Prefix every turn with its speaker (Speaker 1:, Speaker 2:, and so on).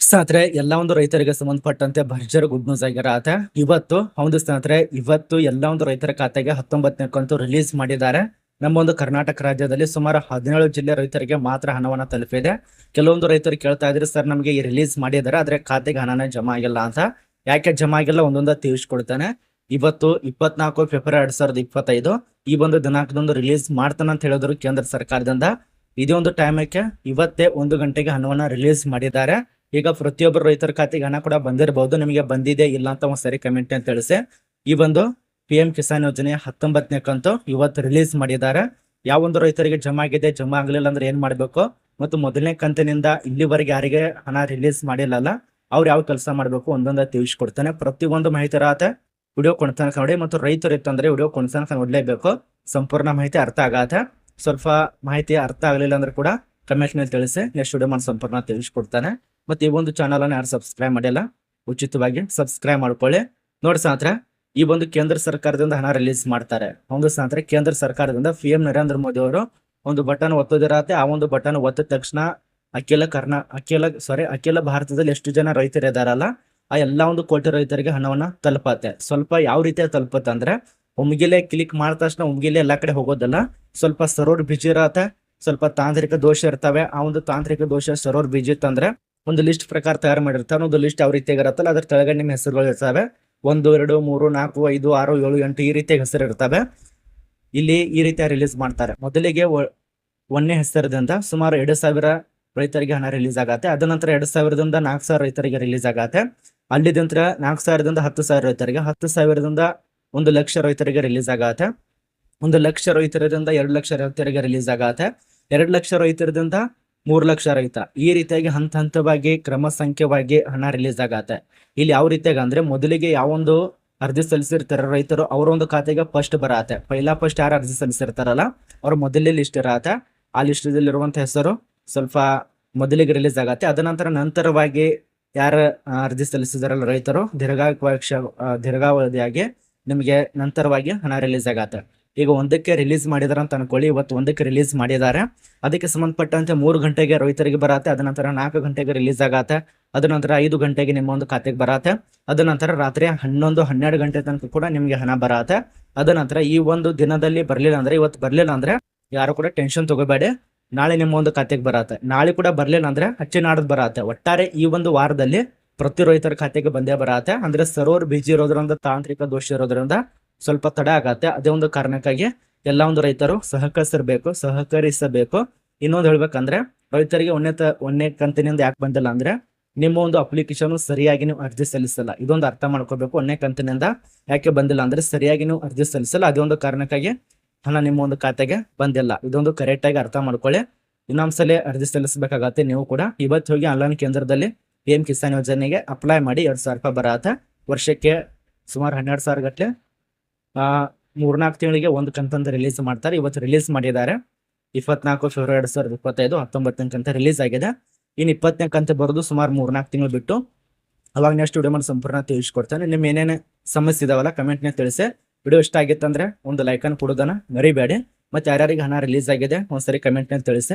Speaker 1: ಸ್ನೇಹಿತರೆ, ಎಲ್ಲ ಒಂದು ರೈತರಿಗೆ ಸಂಬಂಧಪಟ್ಟಂತೆ ಭರ್ಜರ್ ಗುಡ್ ನ್ಯೂಸ್ ಆಗಿರತ್ತೆ. ಇವತ್ತು ಹೌದು ಸ್ನೇಹಿತರೆ, ಇವತ್ತು ಎಲ್ಲ ಒಂದು ರೈತರ ಖಾತೆಗೆ ಹತ್ತೊಂಬತ್ತನೇ ಕಂತು ರಿಲೀಸ್ ಮಾಡಿದ್ದಾರೆ. ನಮ್ಮ ಒಂದು ಕರ್ನಾಟಕ ರಾಜ್ಯದಲ್ಲಿ ಸುಮಾರು ಹದಿನೇಳು ಜಿಲ್ಲೆ ರೈತರಿಗೆ ಮಾತ್ರ ಹಣವನ್ನ ತಲುಪಿದೆ. ಕೆಲವೊಂದು ರೈತರು ಕೇಳ್ತಾ ಇದ್ರೆ, ಸರ್, ನಮಗೆ ಈ ರಿಲೀಸ್ ಮಾಡಿದ್ದಾರೆ ಆದ್ರೆ ಖಾತೆಗೆ ಹಣನೇ ಜಮಾ ಆಗಿಲ್ಲ ಅಂತ. ಯಾಕೆ ಜಮಾ ಆಗಿಲ್ಲ? ಒಂದೊಂದ ತಿಳಿಸ್ಕೊಡ್ತಾನೆ. ಇವತ್ತು ಇಪ್ಪತ್ನಾಲ್ಕು ಫೆಬ್ರವರಿ ಎರಡ್ ಸಾವಿರದ ಇಪ್ಪತ್ತೈದು, ಈ ಒಂದು ದಿನಾಂಕದೊಂದು ರಿಲೀಸ್ ಮಾಡ್ತಾನೆ ಅಂತ ಹೇಳಿದ್ರು ಕೇಂದ್ರ ಸರ್ಕಾರದಿಂದ. ಇದೇ ಒಂದು ಟೈಮಕ್ಕೆ ಇವತ್ತೇ ಒಂದು ಗಂಟೆಗೆ ಹಣವನ್ನ ರಿಲೀಸ್ ಮಾಡಿದ್ದಾರೆ. ಈಗ ಪ್ರತಿಯೊಬ್ಬರು ರೈತರ ಖಾತೆಗೆ ಹಣ ಕೂಡ ಬಂದಿರಬಹುದು ನಿಮಗೆ ಬಂದಿದೆ ಇಲ್ಲ ಅಂತ ಒಂದು ಸರಿ ಕಮೆಂಟ್ ಅಂತ ತಿಳಿಸಿ. ಈ ಒಂದು ಪಿ ಎಂ ಕಿಸಾನ್ ಯೋಜನೆ ಹತ್ತೊಂಬತ್ತನೇ ಕಂತು ಇವತ್ತು ರಿಲೀಸ್ ಮಾಡಿದ್ದಾರೆ. ಯಾವ ಒಂದು ರೈತರಿಗೆ ಜಮಾ ಆಗಿದೆ, ಜಮಾ ಆಗಲಿಲ್ಲ ಅಂದ್ರೆ ಏನ್ ಮಾಡ್ಬೇಕು? ಮತ್ತು ಮೊದಲನೇ ಕಂತಿನಿಂದ ಇಲ್ಲಿವರೆಗೆ ಯಾರಿಗೆ ಹಣ ರಿಲೀಸ್ ಮಾಡಿಲ್ಲಲ್ಲ, ಅವ್ರು ಯಾವ ಕೆಲಸ ಮಾಡ್ಬೇಕು ಒಂದೊಂದ ತಿಳಿಸ್ಕೊಡ್ತಾನೆ. ಪ್ರತಿಯೊಂದು ಮಾಹಿತಿ ಇರತ್ತೆ ವಿಡಿಯೋ ಕೊಡ್ತಾನೆ ನೋಡಿ. ಮತ್ತು ರೈತರು ಇತ್ತಂದ್ರೆ ವಿಡಿಯೋ ಕೊಡ್ತಾನೆ ನೋಡ್ಲೇಬೇಕು. ಸಂಪೂರ್ಣ ಮಾಹಿತಿ ಅರ್ಥ ಆಗತ್ತೆ. ಸ್ವಲ್ಪ ಮಾಹಿತಿ ಅರ್ಥ ಆಗಲಿಲ್ಲ ಅಂದ್ರೆ ಕೂಡ ಕಮೆಂಟ್ನಲ್ಲಿ ತಿಳಿಸಿ ನೆಕ್ಸ್ಟ್ ವಿಡಿಯೋ ಮಾಡಿ ಸಂಪೂರ್ಣ ತಿಳಿಸ್ಕೊಡ್ತಾನೆ. ಮತ್ತೆ ಈ ಒಂದು ಚಾನಲ್ ಅನ್ನ ಯಾರು ಸಬ್ಸ್ಕ್ರೈಬ್ ಮಾಡಿಲ್ಲ, ಉಚಿತವಾಗಿ ಸಬ್ಸ್ಕ್ರೈಬ್ ಮಾಡ್ಕೊಳ್ಳಿ. ನೋಡಿ ಸಾತ್ರ ಈ ಒಂದು ಕೇಂದ್ರ ಸರ್ಕಾರದಿಂದ ಹಣ ರಿಲೀಸ್ ಮಾಡ್ತಾರೆ. ಹೌದು ಸಾತ್ರ ಕೇಂದ್ರ ಸರ್ಕಾರದಿಂದ ಪಿ ಎಂ ನರೇಂದ್ರ ಮೋದಿ ಅವರು ಒಂದು ಬಟನ್ ಒತ್ತೋದಿರತ್ತೆ ಆ ಒಂದು ಬಟನ್ ಒತ್ತಿದ ತಕ್ಷಣ ಅಖಿಲ ಕರ್ನಾ, ಅಖಿಲ ಸಾರಿ ಅಖಿಲ ಭಾರತದಲ್ಲಿ ಎಷ್ಟು ಜನ ರೈತರು ಇದಾರಲ್ಲ ಆ ಎಲ್ಲ ಒಂದು ಕೋಟಿ ರೈತರಿಗೆ ಹಣವನ್ನ ತಲುಪತ್ತೆ. ಸ್ವಲ್ಪ ಯಾವ ರೀತಿ ತಲುಪತ್ತೆ ಅಂದ್ರೆ ಒಮ್ಗಿಲೆ ಕ್ಲಿಕ್ ಮಾಡಿದ ತಕ್ಷಣ ಒಮ್ಗಿಲೆ ಎಲ್ಲ ಕಡೆ ಹೋಗೋದಲ್ಲ, ಸ್ವಲ್ಪ ಸರ್ವರ್ ಬಿಜಿ ಇರತ್ತೆ, ಸ್ವಲ್ಪ ತಾಂತ್ರಿಕ ದೋಷ ಇರ್ತವೆ. ಆ ಒಂದು ತಾಂತ್ರಿಕ ದೋಷ ಸರ್ವರ್ ಬಿಜಿ ಇತ್ತಂದ್ರೆ ಒಂದು ಲಿಸ್ಟ್ ಪ್ರಕಾರ ತಯಾರು ಮಾಡಿರ್ತಾರೆ ಒಂದು ಲಿಸ್ಟ್ ಯಾವ ರೀತಿಯಾಗಿ ಇರುತ್ತಲ್ಲ, ಅದ್ರ ಕೆಳಗಡೆ ಹೆಸರುಗಳು ಇರ್ತವೆ. ಒಂದು, ಎರಡು, ಮೂರು, ನಾಲ್ಕು, ಐದು, ಆರು, ಏಳು, ಎಂಟು ಈ ರೀತಿಯಾಗಿ ಹೆಸರು ಇರ್ತವೆ. ಇಲ್ಲಿ ಈ ರೀತಿಯ ರಿಲೀಸ್ ಮಾಡ್ತಾರೆ. ಮೊದಲಿಗೆ ಒಂದನೇ ಹೆಸರದಿಂದ ಸುಮಾರು ಎರಡು ಸಾವಿರ ರೈತರಿಗೆ ಹಣ ರಿಲೀಸ್ ಆಗತ್ತೆ. ಅದ ನಂತರ ಎರಡು ಸಾವಿರದಿಂದ ನಾಲ್ಕು ಸಾವಿರ ರೈತರಿಗೆ ರಿಲೀಸ್ ಆಗತ್ತೆ. ಅಲ್ಲಿದಂತರ ನಾಲ್ಕು ಸಾವಿರದಿಂದ ಹತ್ತು ಸಾವಿರ ರೈತರಿಗೆ, ಹತ್ತು ಸಾವಿರದಿಂದ ಒಂದು ಲಕ್ಷ ರೈತರಿಗೆ ರಿಲೀಸ್ ಆಗತ್ತೆ. ಒಂದು ಲಕ್ಷ ರೈತರದಿಂದ ಎರಡು ಲಕ್ಷ ರೈತರಿಗೆ ರಿಲೀಸ್ ಆಗತ್ತೆ. ಎರಡು ಲಕ್ಷ ರೈತರದಿಂದ ಮೂರು ಲಕ್ಷ ರೈತ. ಈ ರೀತಿಯಾಗಿ ಹಂತ ಹಂತವಾಗಿ ಕ್ರಮ ಸಂಖ್ಯೆವಾಗಿ ಹಣ ರಿಲೀಸ್ ಆಗತ್ತೆ. ಇಲ್ಲಿ ಯಾವ ರೀತಿಯಾಗಿ ಅಂದ್ರೆ ಮೊದಲಿಗೆ ಯಾವೊಂದು ಅರ್ಜಿ ಸಲ್ಲಿಸಿರ್ತಾರ ರೈತರು ಅವರೊಂದು ಖಾತೆಗೆ ಫಸ್ಟ್ ಬರತ್ತೆ. ಪೈಲಾ ಫಸ್ಟ್ ಯಾರು ಅರ್ಜಿ ಸಲ್ಲಿಸಿರ್ತಾರಲ್ಲ, ಅವ್ರ ಮೊದಲೇ ಲಿಸ್ಟ್ ಇರತ್ತೆ. ಆ ಲಿಸ್ಟ್ ಇರುವಂತ ಹೆಸರು ಸ್ವಲ್ಪ ಮೊದಲಿಗೆ ರಿಲೀಸ್ ಆಗತ್ತೆ. ಅದ ನಂತರ ನಂತರವಾಗಿ ಯಾರ ಅರ್ಜಿ ಸಲ್ಲಿಸಿದಾರಲ್ಲ ರೈತರು, ದೀರ್ಘಾವಕ್ಷ ದೀರ್ಘಾವಧಿಯಾಗಿ ನಿಮಗೆ ನಂತರವಾಗಿ ಹಣ ರಿಲೀಸ್ ಆಗತ್ತೆ. ಈಗ ಒಂದಕ್ಕೆ ರಿಲೀಸ್ ಮಾಡಿದಾರೆ ಅಂತ ಅನ್ಕೊಳ್ಳಿ. ಇವತ್ತು ಒಂದಕ್ಕೆ ರಿಲೀಸ್ ಮಾಡಿದ್ದಾರೆ ಅದಕ್ಕೆ ಸಂಬಂಧಪಟ್ಟಂತೆ ಮೂರು ಗಂಟೆಗೆ ರೈತರಿಗೆ ಬರತ್ತೆ. ಅದ ನಂತರ ನಾಲ್ಕು ಗಂಟೆಗೆ ರಿಲೀಸ್ ಆಗತ್ತೆ. ಅದ ನಂತರ ಐದು ಗಂಟೆಗೆ ನಿಮ್ಮ ಒಂದು ಖಾತೆಗೆ ಬರತ್ತೆ. ಅದ ನಂತರ ರಾತ್ರಿ ಹನ್ನೊಂದು, ಹನ್ನೆರಡು ಗಂಟೆ ತನಕ ಕೂಡ ನಿಮಗೆ ಹಣ ಬರತ್ತೆ. ಅದ ನಂತರ ಈ ಒಂದು ದಿನದಲ್ಲಿ ಬರ್ಲಿಲ್ಲ ಅಂದ್ರೆ, ಇವತ್ತು ಬರ್ಲಿಲ್ಲ ಅಂದ್ರೆ ಯಾರು ಕೂಡ ಟೆನ್ಷನ್ ತಗೋಬೇಡಿ. ನಾಳೆ ನಿಮ್ಮ ಒಂದು ಖಾತೆಗೆ ಬರತ್ತೆ. ನಾಳೆ ಕೂಡ ಬರ್ಲಿಲ್ಲ ಅಂದ್ರೆ ಹಚ್ಚಿ ನಾಡದ್ ಬರತ್ತೆ. ಒಟ್ಟಾರೆ ಈ ಒಂದು ವಾರದಲ್ಲಿ ಪ್ರತಿ ರೈತರ ಖಾತೆಗೆ ಬಂದೇ ಬರತ್ತೆ. ಅಂದ್ರೆ ಸರ್ವರ್ ಬಿಜಿ ಇರೋದ್ರಿಂದ, ತಾಂತ್ರಿಕ ದೋಷ ಇರೋದ್ರಿಂದ ಸ್ವಲ್ಪ ತಡ ಆಗತ್ತೆ. ಅದೇ ಒಂದು ಕಾರಣಕ್ಕಾಗಿ ಎಲ್ಲ ಒಂದು ರೈತರು ಸಹಕರಿಸಿರ್ಬೇಕು, ಸಹಕರಿಸಬೇಕು. ಇನ್ನೊಂದು ಹೇಳ್ಬೇಕಂದ್ರೆ, ರೈತರಿಗೆ ಒಂದೇ ಒಂದೇ ಕಂತಿನಿಂದ ಯಾಕೆ ಬಂದಿಲ್ಲ ಅಂದ್ರೆ, ನಿಮ್ಮ ಒಂದು ಅಪ್ಲಿಕೇಶನ್ ಸರಿಯಾಗಿ ನೀವು ಅರ್ಜಿ ಸಲ್ಲಿಸಲ್ಲ. ಇದೊಂದು ಅರ್ಥ ಮಾಡ್ಕೋಬೇಕು ಒಂದೇ ಕಂತಿನಿಂದ ಯಾಕೆ ಬಂದಿಲ್ಲ ಅಂದ್ರೆ ಸರಿಯಾಗಿ ನೀವು ಅರ್ಜಿ ಸಲ್ಲಿಸಲ್ಲ. ಅದೇ ಒಂದು ಕಾರಣಕ್ಕಾಗಿ ಹಣ ನಿಮ್ಮ ಒಂದು ಖಾತೆಗೆ ಬಂದಿಲ್ಲ. ಇದೊಂದು ಕರೆಕ್ಟ್ ಆಗಿ ಅರ್ಥ ಮಾಡ್ಕೊಳ್ಳಿ. ಇನ್ನೊಂದ್ಸಲ ಅರ್ಜಿ ಸಲ್ಲಿಸಬೇಕಾಗತ್ತೆ ನೀವು ಕೂಡ. ಇವತ್ತು ಹೋಗಿ ಆನ್ಲೈನ್ ಕೇಂದ್ರದಲ್ಲಿ ಪಿ ಕಿಸಾನ್ ಯೋಜನೆಗೆ ಅಪ್ಲೈ ಮಾಡಿ ಎರಡ್ ಸಾವಿರ ರೂಪಾಯಿ ಬರತ್ತೆ ವರ್ಷಕ್ಕೆ ಸುಮಾರು ಹನ್ನೆರಡು ಸಾವಿರ ಗಟ್ಟಲೆ ಮೂರ್ನಾಲ್ಕು ತಿಂಗಳಿಗೆ ಒಂದು ಕಂತಂತ ರಿಲೀಸ್ ಮಾಡ್ತಾರೆ. ಇವತ್ತು ರಿಲೀಸ್ ಮಾಡಿದ್ದಾರೆ. ಇಪ್ಪತ್ನಾಲ್ಕು ಫೆಬ್ರವರಿ ಎರಡ್ ಸಾವಿರದ ಇಪ್ಪತ್ತೈದು, ಹತ್ತೊಂಬತ್ತನೇ ಕಂತ ರಿಲೀಸ್ ಆಗಿದೆ. ಇನ್ನು ಇಪ್ಪತ್ತನೇ ಕಂತ ಬರೋದು ಸುಮಾರು ಮೂರ್ನಾಲ್ಕು ತಿಂಗಳು ಬಿಟ್ಟು. ಅವಾಗ ನೆಕ್ಸ್ಟ್ ವಿಡಿಯೋ ಮಾಡಿ ಸಂಪೂರ್ಣ ತಿಳಿಸ್ಕೊಡ್ತೇನೆ. ನಿಮ್ಮ ಏನೇನು ಸಮಸ್ಯೆ ಇದಾವಲ್ಲ ಕಮೆಂಟ್ನ ತಿಳಿಸಿ. ವಿಡಿಯೋ ಇಷ್ಟ ಆಗಿತ್ತಂದ್ರೆ ಒಂದು ಲೈಕನ್ನು ಕೊಡೋದನ್ನ ಮರಿಬೇಡಿ. ಮತ್ತೆ ಯಾರ್ಯಾರಿಗೆ ಹಣ ರಿಲೀಸ್ ಆಗಿದೆ, ಒಂದ್ಸರಿ ಕಮೆಂಟ್ನ ತಿಳಿಸಿ.